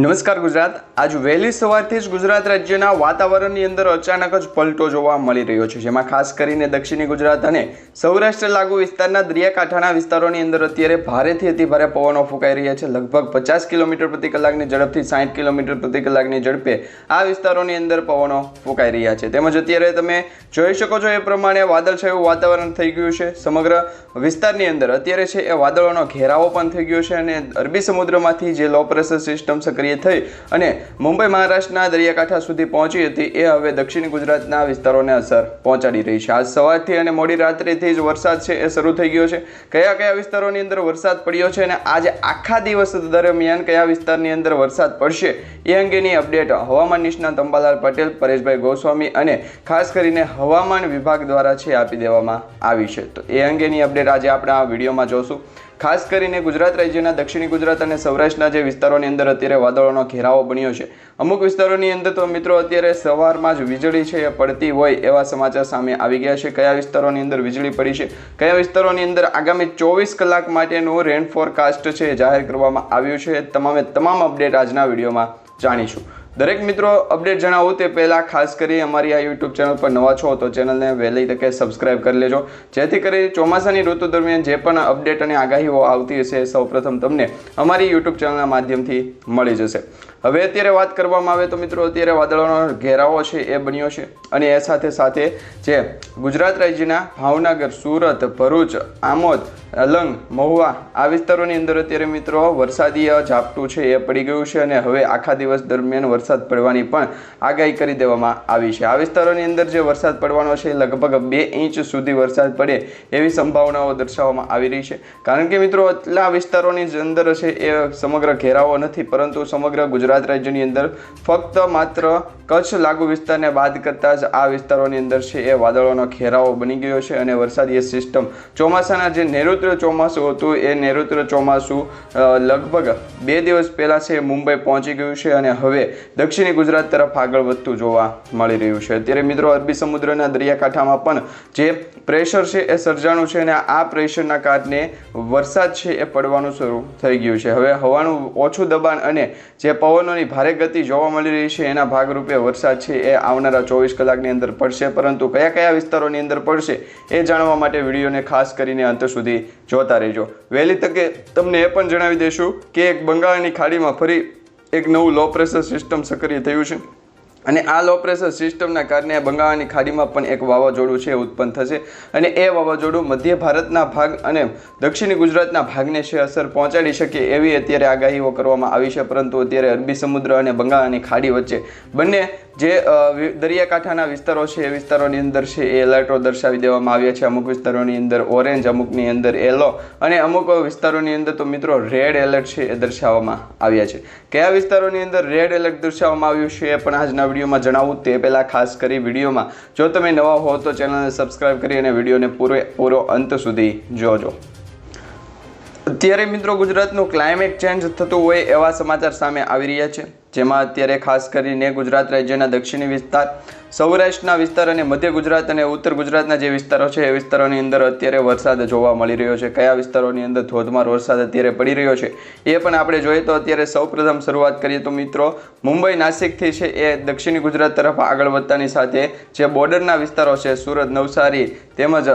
નમસ્કાર ગુજરાત. આજ વહેલી સવારથી જ ગુજરાત રાજ્યના વાતાવરણની અંદર અચાનક જ પલટો જોવા મળી રહ્યો છે, જેમાં ખાસ કરીને દક્ષિણી ગુજરાત અને સૌરાષ્ટ્ર લાગુ વિસ્તારના દરિયાકાંઠાના વિસ્તારોની અંદર અત્યારે ભારેથી અતિ ભારે પવનો ફૂંકાઈ રહ્યા છે. લગભગ પચાસ કિલોમીટર પ્રતિ કલાકની ઝડપથી સાઠ કિલોમીટર પ્રતિ કલાકની ઝડપે આ વિસ્તારોની અંદર પવનો ફૂંકાઈ રહ્યા છે. તેમજ અત્યારે તમે જોઈ શકો છો, એ પ્રમાણે વાદળછાયું વાતાવરણ થઈ ગયું છે. સમગ્ર વિસ્તારની અંદર અત્યારે છે, એ વાદળોનો ઘેરાવો પણ થઈ ગયો છે અને અરબી સમુદ્રમાંથી જે લો પ્રેશર સિસ્ટમ સક્રિય થઈ અને મુંબઈ મહારાષ્ટ્રના દરિયાકાંઠા સુધી પહોંચી હતી. એ હવે દક્ષિણ ગુજરાતના વિસ્તારોને અસર પહોંચાડી રહી છે. આજ સવારથી અને મોડી રાત્રિથી જ વરસાદ છે એ શરૂ થઈ ગયો છે. કયા કયા વિસ્તારોની અંદર વરસાદ પડ્યો છે અને આજે આખા દિવસ દરમિયાન કયા વિસ્તારની અંદર વરસાદ પડશે એ અંગેની અપડેટ હવામાન નિષ્ણાત અંબાલાલ પટેલ, પરેશભાઈ ગોસ્વામી અને ખાસ કરીને હવામાન વિભાગ દ્વારા છે આપી દેવામાં આવી છે. તો એ અંગેની અપડેટ આજે આપણે આ વિડીયોમાં જોશું. ખાસ કરીને ગુજરાત રાજ્યના, દક્ષિણી ગુજરાત અને સૌરાષ્ટ્રના જે વિસ્તારોની અંદર અત્યારે વાદળોનો ઘેરાવો બન્યો છે. અમુક વિસ્તારોની અંદર તો મિત્રો અત્યારે સવારમાં જ વીજળી છે પડતી હોય એવા સમાચાર સામે આવી ગયા છે. કયા વિસ્તારોની અંદર વીજળી પડી છે? કયા વિસ્તારોની અંદર આગામી ચોવીસ કલાક માટેનું રેન ફોરકાસ્ટ છે જાહેર કરવામાં આવ્યું છે તમામે તમામ અપડેટ આજના વિડીયોમાં જાણીશું. દરેક મિત્રો અપડેટ જણાવો તે પહેલાં ખાસ કરી અમારી આ યુટ્યુબ ચેનલ પર નવા છો તો ચેનલને વહેલી તકે સબસ્ક્રાઇબ કરી લેજો. જેથી કરી ચોમાસાની ઋતુ દરમિયાન જે પણ અપડેટ અને આગાહીઓ આવતી હશે સૌપ્રથમ તમને અમારી યુટ્યુબ ચેનલના માધ્યમથી મળી જશે. હવે અત્યારે વાત કરવામાં આવે તો મિત્રો અત્યારે વાદળોનો ઘેરાવો છે, એ બન્યો છે અને એ સાથે સાથે જે ગુજરાત રાજ્યના ભાવનગર, સુરત, ભરૂચ, આમોદ, અલંગ, મહુવા આ વિસ્તારોની અંદર અત્યારે મિત્રો વરસાદીય ઝાપટું છે, એ પડી ગયું છે અને હવે આખા દિવસ દરમિયાન વરસાદ પડવાની પણ આગાહી કરી દેવામાં આવી છે. આ વિસ્તારોની અંદર જે વરસાદ પડવાનો છે લગભગ બે ઇંચ સુધી વરસાદ પડે એવી સંભાવનાઓ દર્શાવવામાં આવી રહી છે. કારણ કે મિત્રો એટલા વિસ્તારોની અંદર છે, એ સમગ્ર ઘેરાવો નથી, પરંતુ સમગ્ર ગુજરાત રાજ્યની અંદર ફક્ત માત્ર કચ્છ લાગુ વિસ્તારને બાદ કરતાં જ આ વિસ્તારોની અંદર છે એ વાદળોનો ઘેરાવો બની ગયો છે અને વરસાદી સિસ્ટમ ચોમાસાના જે નૈઋત્ય ચોમાસું હતું એ નૈઋત્ય ચોમાસું લગભગ બે દિવસ પહેલાં છે મુંબઈ પહોંચી ગયું છે અને હવે દક્ષિણી ગુજરાત તરફ આગળ વધતું જોવા મળી રહ્યું છે. અત્યારે મિત્રો અરબી સમુદ્રના દરિયાકાંઠામાં પણ જે પ્રેશર છે એ સર્જાણું છે અને આ પ્રેશરના કારણે વરસાદ છે એ પડવાનું શરૂ થઈ ગયું છે. હવે હવાનું ઓછું દબાણ અને જે પવનોની ભારે ગતિ જોવા મળી રહી છે. એના ભાગરૂપે વરસાદ છે એ આવનારા ચોવીસ કલાકની અંદર પડશે, પરંતુ કયા કયા વિસ્તારોની અંદર પડશે એ જાણવા માટે વિડીયોને ખાસ કરીને અંત સુધી જોતા રહેજો. વહેલી તકે તમને એ પણ જણાવી દઈશું કે એક બંગાળની ખાડીમાં ફરી એક નવું લો પ્રેશર સિસ્ટમ સક્રિય થયું છે. અને આ લો પ્રેશર સિસ્ટમના કારણે બંગાળની ખાડીમાં પણ એક વાવાઝોડું છે ઉત્પન્ન થશે. અને એ વાવાઝોડું મધ્ય ભારતના ભાગ અને દક્ષિણ ગુજરાતના ભાગને છે અસર પહોંચાડી શકે એવી અત્યારે આગાહીઓ કરવામાં આવી છે, પરંતુ અત્યારે અરબી સમુદ્ર અને બંગાળની ખાડી વચ્ચે બંને જે દરિયાકાંઠાના વિસ્તારો છે, એ વિસ્તારોની અંદર છે એ એલર્ટો દર્શાવી દેવામાં આવ્યા છે. અમુક વિસ્તારોની અંદર ઓરેન્જ અમુકની અંદર યલો અને અમુક વિસ્તારોની અંદર તો મિત્રો રેડ એલર્ટ છે એ દર્શાવવામાં આવ્યા છે. કયા વિસ્તારોની અંદર રેડ એલર્ટ દર્શાવવામાં આવ્યું છે એ પણ આજના વિડીયોમાં જણાવું તે પહેલાં ખાસ કરી વિડીયોમાં. જો તમે નવા હો તો ચેનલને સબસ્ક્રાઇબ કરી અને વિડીયોને પૂરે પૂરો અંત સુધી જોજો. અત્યારે મિત્રો ગુજરાતનું ક્લાઇમેટ ચેન્જ થતું હોય એવા સમાચાર સામે આવી રહ્યા છે. જેમાં અત્યારે ખાસ કરીને ગુજરાત રાજ્યના દક્ષિણી વિસ્તાર, સૌરાષ્ટ્રના વિસ્તાર અને મધ્ય ગુજરાત અને ઉત્તર ગુજરાતના જે વિસ્તારો છે, એ વિસ્તારોની અંદર અત્યારે વરસાદ જોવા મળી રહ્યો છે. કયા વિસ્તારોની અંદર ધોધમાર વરસાદ અત્યારે પડી રહ્યો છે, એ પણ આપણે જોઈએ તો અત્યારે સૌપ્રથમ શરૂઆત કરીએ તો મિત્રો, મુંબઈ નાસિકથી છે એ દક્ષિણી ગુજરાત તરફ આગળ વધતાની સાથે જે બોર્ડરના વિસ્તારો છે, સુરત, નવસારી તેમજ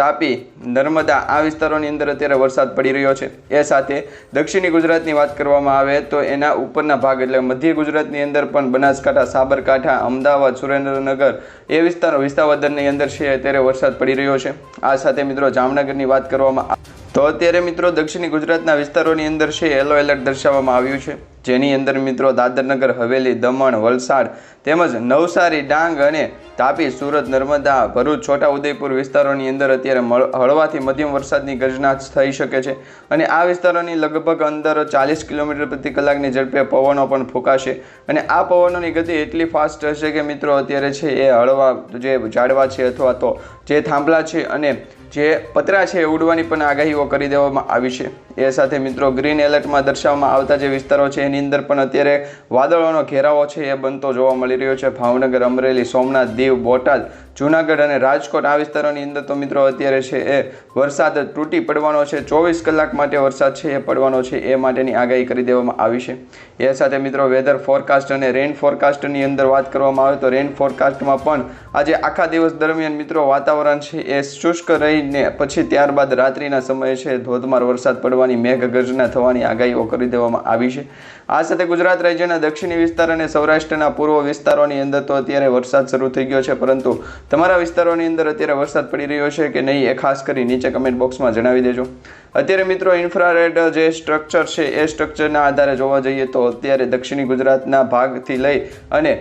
તાપી, નર્મદા, આ વિસ્તારોની અંદર અત્યારે વરસાદ પડી રહ્યો છે. એ સાથે દક્ષિણી ગુજરાતની વાત કરવામાં આવે તો એના ઉપરના ભાગ એટલે મધ્ય ગુજરાતની અંદર પણ બનાસકાંઠા, સાબરકાંઠા, અમદાવાદ, સુરેન્દ્રનગર એ વિસ્તારો વિસ્તાવદરની અંદર છે, અત્યારે વરસાદ પડી રહ્યો છે. આ સાથે મિત્રો જામનગરની વાત કરવામાં તો અત્યારે મિત્રો દક્ષિણી ગુજરાતના વિસ્તારોની અંદર છે યલો એલર્ટ દર્શાવવામાં આવ્યું છે. જેની અંદર મિત્રો દાદરનગર, હવેલી, દમણ, વલસાડ તેમજ નવસારી, ડાંગ અને તાપી, સુરત, નર્મદા, ભરૂચ, છોટા ઉદયપુર વિસ્તારોની અંદર અત્યારે હળવાથી મધ્યમ વરસાદની ગર્જના થઈ શકે છે. અને આ વિસ્તારોની લગભગ અંદર ચાલીસ કિલોમીટર પ્રતિ કલાકની ઝડપે પવનો પણ ફૂંકાશે. અને આ પવનોની ગતિ એટલી ફાસ્ટ હશે કે મિત્રો અત્યારે છે એ હળવા જે ઝાડવા છે અથવા તો જે થાંભલા છે અને જે પતરા છે એ ઉડવાની પણ આગાહીઓ કરી દેવામાં આવી છે. એ સાથે મિત્રો ગ્રીન એલર્ટમાં દર્શાવવામાં આવતા જે વિસ્તારો છે, એની અંદર પણ અત્યારે વાદળોનો ઘેરાવો છે એ બનતો જોવા મળી રહ્યો છે. ભાવનગર, અમરેલી, સોમનાથ, દીવ, બોટાદ જૂનાગઢ અને રાજકોટ આ વિસ્તારોની અંદર તો મિત્રો અત્યારે છે એ વરસાદ તૂટી પડવાનો છે. ચોવીસ કલાક માટે વરસાદ છે એ પડવાનો છે એ માટેની આગાહી કરી દેવામાં આવી છે. એ સાથે મિત્રો વેધર ફોરકાસ્ટ અને રેન ફોરકાસ્ટની અંદર વાત કરવામાં આવે તો રેન ફોરકાસ્ટમાં પણ આજે આખા દિવસ દરમિયાન મિત્રો વાતાવરણ છે એ શુષ્ક રહીને પછી ત્યારબાદ રાત્રિના સમયે છે ધોધમાર વરસાદ પડવાની મેઘગર્જના થવાની આગાહીઓ કરી દેવામાં આવી છે. આ સાથે ગુજરાત રાજ્યના દક્ષિણી વિસ્તાર અને સૌરાષ્ટ્રના પૂર્વ વિસ્તારોની અંદર તો અત્યારે વરસાદ શરૂ થઈ ગયો છે, પરંતુ તમારા વિસ્તારોની અંદર અત્યારે વરસાદ પડી રહ્યો છે કે નહીં એ ખાસ કરી નીચે કમેન્ટ બોક્સમાં જણાવી દેજો. અત્યારે મિત્રો ઇન્ફ્રારેડ જે સ્ટ્રક્ચર છે, એ સ્ટ્રક્ચરના આધારે જોવા જઈએ તો અત્યારે દક્ષિણી ગુજરાતના ભાગથી લઈ અને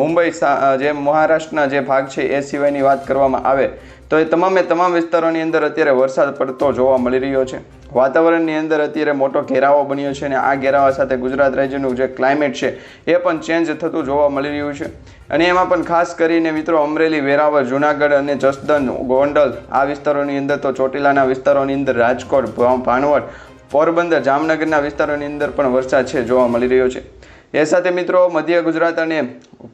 મુંબઈ જે મહારાષ્ટ્રના જે ભાગ છે, એ સિવાયની વાત કરવામાં આવે તો એ તમામે તમામ વિસ્તારોની અંદર અત્યારે વરસાદ પડતો જોવા મળી રહ્યો છે. વાતાવરણની અંદર અત્યારે મોટો ઘેરાવો બન્યો છે અને આ ઘેરાવા સાથે ગુજરાત રાજ્યનું જે ક્લાઇમેટ છે, એ પણ ચેન્જ થતું જોવા મળી રહ્યું છે. અને એમાં પણ ખાસ કરીને મિત્રો અમરેલી, વેરાવળ, જુનાગઢ અને જસદન ગોંડલ આ વિસ્તારોની અંદર તો ચોટીલાના વિસ્તારોની અંદર રાજકોટ ભા- ભાણવડ, પોરબંદર, જામનગરના વિસ્તારોની અંદર પણ વરસાદ છે, જોવા મળી રહ્યો છે. એ સાથે મિત્રો, મધ્ય ગુજરાત અને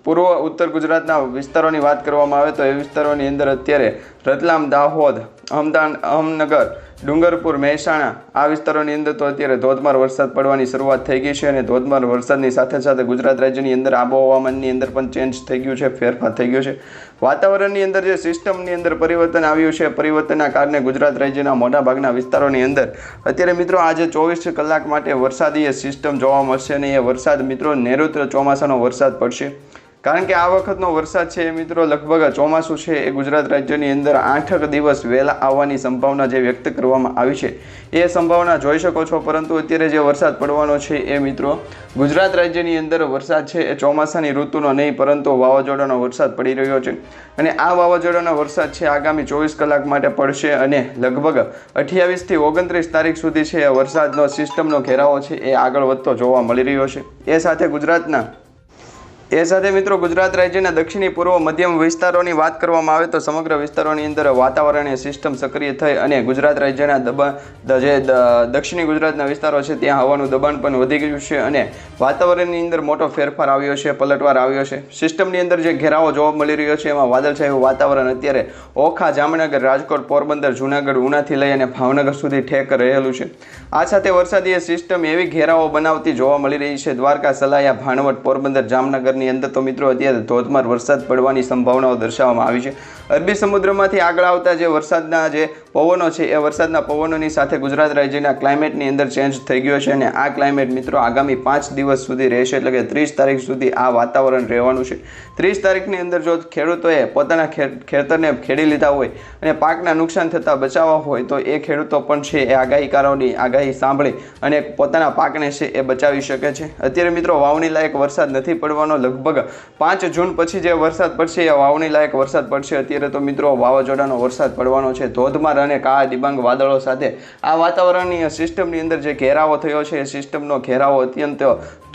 પૂર્વ ઉત્તર ગુજરાતના વિસ્તારોની વાત કરવામાં આવે તો એ વિસ્તારોની અંદર અત્યારે રતલામ, દાહોદ અમદાન અહમનગર ડુંગરપુર, મહેસાણા. આ વિસ્તારોની અંદર તો અત્યારે ધોધમાર વરસાદ પડવાની શરૂઆત થઈ ગઈ છે અને ધોધમાર વરસાદની સાથે સાથે ગુજરાત રાજ્યની અંદર આબોહવામાનની અંદર પણ ચેન્જ થઈ ગયું છે, ફેરફાર થઈ ગયો છે. વાતાવરણની અંદર જે સિસ્ટમની અંદર પરિવર્તન આવ્યું છે, પરિવર્તનના કારણે ગુજરાત રાજ્યના મોટાભાગના વિસ્તારોની અંદર અત્યારે મિત્રો આજે ચોવીસ કલાક માટે વરસાદી સિસ્ટમ જોવા મળશે અને એ વરસાદ મિત્રો નૈઋત્ય ચોમાસાનો વરસાદ પડશે. કારણ કે આ વખતનો વરસાદ છે મિત્રો લગભગ ચોમાસું છે એ ગુજરાત રાજ્યની અંદર આઠક દિવસ વહેલા આવવાની સંભાવના જે વ્યક્ત કરવામાં આવી છે એ સંભાવના જોઈ શકો છો, પરંતુ અત્યારે જે વરસાદ પડવાનો છે એ મિત્રો ગુજરાત રાજ્યની અંદર વરસાદ છે એ ચોમાસાની ઋતુનો નહીં, પરંતુ વાવાઝોડાનો વરસાદ પડી રહ્યો છે અને આ વાવાઝોડાનો વરસાદ છે આગામી ચોવીસ કલાક માટે પડશે અને લગભગ અઠ્યાવીસથી ઓગણત્રીસ તારીખ સુધી છે વરસાદનો સિસ્ટમનો ઘેરાવો છે એ આગળ વધતો જોવા મળી રહ્યો છે. એ સાથે ગુજરાતના એ સાથે મિત્રો ગુજરાત રાજ્યના દક્ષિણી પૂર્વ મધ્યમ વિસ્તારોની વાત કરવામાં આવે તો સમગ્ર વિસ્તારોની અંદર વાતાવરણીય સિસ્ટમ સક્રિય થઈ અને ગુજરાત રાજ્યના દબાણ જે દક્ષિણી ગુજરાતના વિસ્તારો છે, ત્યાં હવાનું દબાણ પણ વધી ગયું છે અને વાતાવરણની અંદર મોટો ફેરફાર આવ્યો છે, પલટવાર આવ્યો છે. સિસ્ટમની અંદર જે ઘેરાવો જોવા મળી રહ્યો છે, એમાં વાદળછાયું વાતાવરણ અત્યારે ઓખા, જામનગર, રાજકોટ, પોરબંદર, જૂનાગઢ, ઉનાથી લઈ અને ભાવનગર સુધી ઠેક રહેલું છે. આ સાથે વરસાદીય સિસ્ટમ એવી ઘેરાવો બનાવતી જોવા મળી રહી છે, દ્વારકા, સલાયા ભાણવટ પોરબંદર જામનગરની અંદર તો મિત્રો અત્યારે ધોધમાર વરસાદ પડવાની સંભાવનાઓ દર્શાવવામાં આવી છે. અરબી સમુદ્રમાંથી આગળ આવતા જે વરસાદના જે પવનો છે, એ વરસાદના પવનોની સાથે ગુજરાત રાજ્યના ક્લાઇમેટની અંદર ચેન્જ થઈ ગયો છે અને આ ક્લાઇમેટ મિત્રો આગામી પાંચ દિવસ સુધી રહેશે એટલે કે ત્રીસ તારીખ સુધી આ વાતાવરણ રહેવાનું છે. ત્રીસ તારીખની અંદર જો ખેડૂતોએ પોતાના ખેતરને ખેડી લીધા હોય અને પાકના નુકસાન થતાં બચાવવા હોય તો એ ખેડૂતો પણ છે એ આગાહીકારોની આગાહી સાંભળી અને પોતાના પાકને છે એ બચાવી શકે છે. અત્યારે મિત્રો વાવણી લાયક વરસાદ નથી પડવાનો લગભગ પાંચ જૂન પછી જે વરસાદ પડશે, એ વાવણી લાયક વરસાદ પડશે. અત્યારે તો મિત્રો વાવાઝોડાનો વરસાદ પડવાનો છે. ધોધમાર અને કાળા ડિબાંગ વાદળો સાથે આ વાતાવરણની સિસ્ટમની અંદર જે ઘેરાવો થયો છે, એ સિસ્ટમનો ઘેરાવો અત્યંત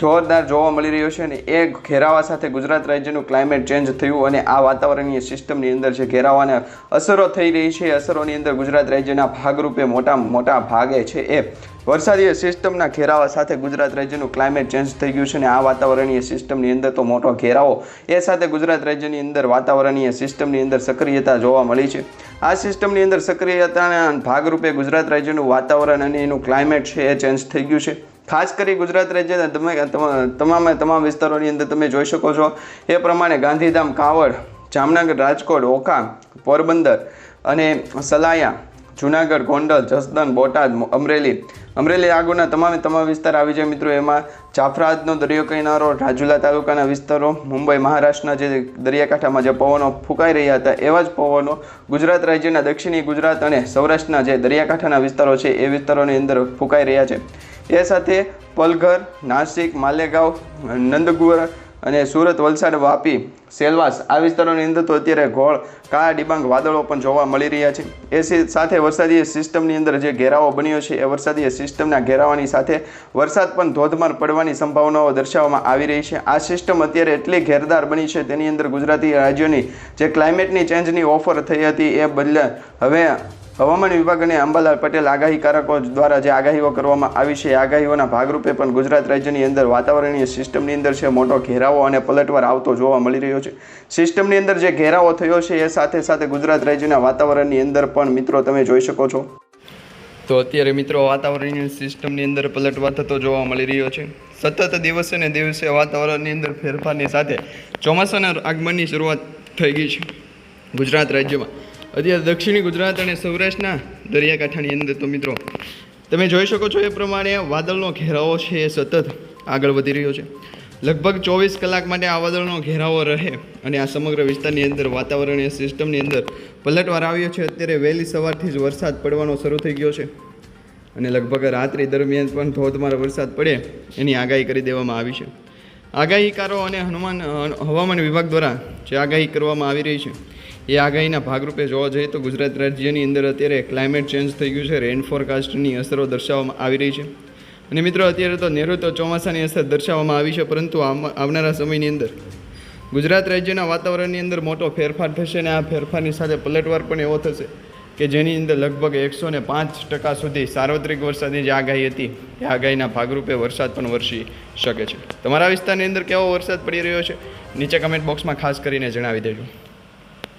જોરદાર જોવા મળી રહ્યો છે અને એ ઘેરાવા સાથે ગુજરાત રાજ્યનું ક્લાઇમેટ ચેન્જ થયું અને આ વાતાવરણીય સિસ્ટમની અંદર જે ઘેરાવાને અસરો થઈ રહી છે અસરોની અંદર ગુજરાત રાજ્યના ભાગરૂપે મોટા મોટા ભાગે છે એ વરસાદીય સિસ્ટમના ઘેરાવા સાથે ગુજરાત રાજ્યનું ક્લાઇમેટ ચેન્જ થઈ ગયું છે અને આ વાતાવરણીય સિસ્ટમની અંદર તો મોટો ઘેરાવો. એ સાથે ગુજરાત રાજ્યની અંદર વાતાવરણીય સિસ્ટમની અંદર સક્રિયતા જોવા મળી છે. આ સિસ્ટમની અંદર સક્રિયતાના ભાગરૂપે ગુજરાત રાજ્યનું વાતાવરણ અને એનું ક્લાઇમેટ છે એ ચેન્જ થઈ ગયું છે. ખાસ કરી ગુજરાત રાજ્યના તમે, તમા- તમામે તમામ વિસ્તારોની અંદર તમે જોઈ શકો છો. એ પ્રમાણે ગાંધીધામ, કાવડ, જામનગર, રાજકોટ, ઓખા, પોરબંદર અને સલાયા, જુનાગઢ, ગોંડલ જસદન બોટાદ, અમરેલી અમરેલી આગળના તમામે તમામ વિસ્તાર આવી જાય મિત્રો. એમાં જાફરાજનો દરિયો કિનારો, રાજુલા તાલુકાના વિસ્તારો, મુંબઈ, મહારાષ્ટ્રના જે દરિયાકાંઠામાં જે પવનો ફૂંકાઈ રહ્યા હતા, એવા જ પવનો ગુજરાત રાજ્યના દક્ષિણી ગુજરાત અને સૌરાષ્ટ્રના જે દરિયાકાંઠાના વિસ્તારો છે, એ વિસ્તારોની અંદર ફૂંકાઈ રહ્યા છે. એ સાથે પલઘર, નાસિક, માલેગાંવ નંદગુર અને સુરત વલસાડ વાપી, સેલવાસ આ વિસ્તારોની અંદર તો અત્યારે ઘોળ કાળા ડિબાંગ વાદળો પણ જોવા મળી રહ્યા છે. એ સાથે વરસાદીય સિસ્ટમની અંદર જે ઘેરાવો બન્યો છે, એ વરસાદીય સિસ્ટમના ઘેરાવાની સાથે વરસાદ પણ ધોધમાર પડવાની સંભાવનાઓ દર્શાવવામાં આવી રહી છે. આ સિસ્ટમ અત્યારે એટલી ઘેરદાર બની છે, તેની અંદર ગુજરાતી રાજ્યોની જે ક્લાઇમેટની ચેન્જની ઓફર થઈ હતી, એ બદલે હવે હવામાન વિભાગ અને અંબાલાલ પટેલ આગાહીકારકો દ્વારા જે આગાહીઓ કરવામાં આવી છે, એ આગાહીઓના ભાગરૂપે પણ ગુજરાત રાજ્યની અંદર વાતાવરણીય સિસ્ટમની અંદર છે, મોટો ઘેરાવો અને પલટવાર આવતો જોવા મળી રહ્યો છે. સિસ્ટમની અંદર જે ઘેરાવો થયો છે, એ સાથે સાથે ગુજરાત રાજ્યના વાતાવરણની અંદર પણ મિત્રો તમે જોઈ શકો છો. તો અત્યારે મિત્રો વાતાવરણીય સિસ્ટમની અંદર પલટવાર થતો જોવા મળી રહ્યો છે. સતત દિવસે ને દિવસે વાતાવરણની અંદર ફેરફારની સાથે ચોમાસાના આગમનની શરૂઆત થઈ ગઈ છે ગુજરાત રાજ્યમાં. અત્યારે દક્ષિણી ગુજરાત અને સૌરાષ્ટ્રના દરિયાકાંઠાની અંદર તો મિત્રો, તમે જોઈ શકો છો એ પ્રમાણે વાદળનો ઘેરાવો છે એ સતત આગળ વધી રહ્યો છે. લગભગ ચોવીસ કલાક માટે આ વાદળનો ઘેરાવો રહે અને આ સમગ્ર વિસ્તારની અંદર વાતાવરણીય સિસ્ટમની અંદર પલટવાર આવ્યો છે. અત્યારે વહેલી સવારથી જ વરસાદ પડવાનો શરૂ થઈ ગયો છે અને લગભગ રાત્રિ દરમિયાન પણ ધોધમાર વરસાદ પડે એની આગાહી કરી દેવામાં આવી છે. આગાહીકારો અને હનુમાન, હવામાન વિભાગ દ્વારા જે આગાહી કરવામાં આવી રહી છે એ આગાહીના ભાગરૂપે જોવા જઈએ તો ગુજરાત રાજ્યની અંદર અત્યારે ક્લાઇમેટ ચેન્જ થઈ ગયું છે. રેન ફોરકાસ્ટની અસરો દર્શાવવામાં આવી રહી છે. અને મિત્રો, અત્યારે તો નૈઋત્ય ચોમાસાની અસર દર્શાવવામાં આવી છે, પરંતુ આવનારા સમયની અંદર ગુજરાત રાજ્યના વાતાવરણની અંદર મોટો ફેરફાર થશે અને આ ફેરફારની સાથે પલટવાર પણ એવો થશે કે જેની અંદર લગભગ એકસો ને પાંચ ટકા સુધી સાર્વત્રિક વરસાદની જે આગાહી હતી, એ આગાહીના ભાગરૂપે વરસાદ પણ વરસી શકે છે. તમારા વિસ્તારની અંદર કેવો વરસાદ પડી રહ્યો છે? નીચે કમેન્ટ બોક્સમાં ખાસ કરીને જણાવી દેજો.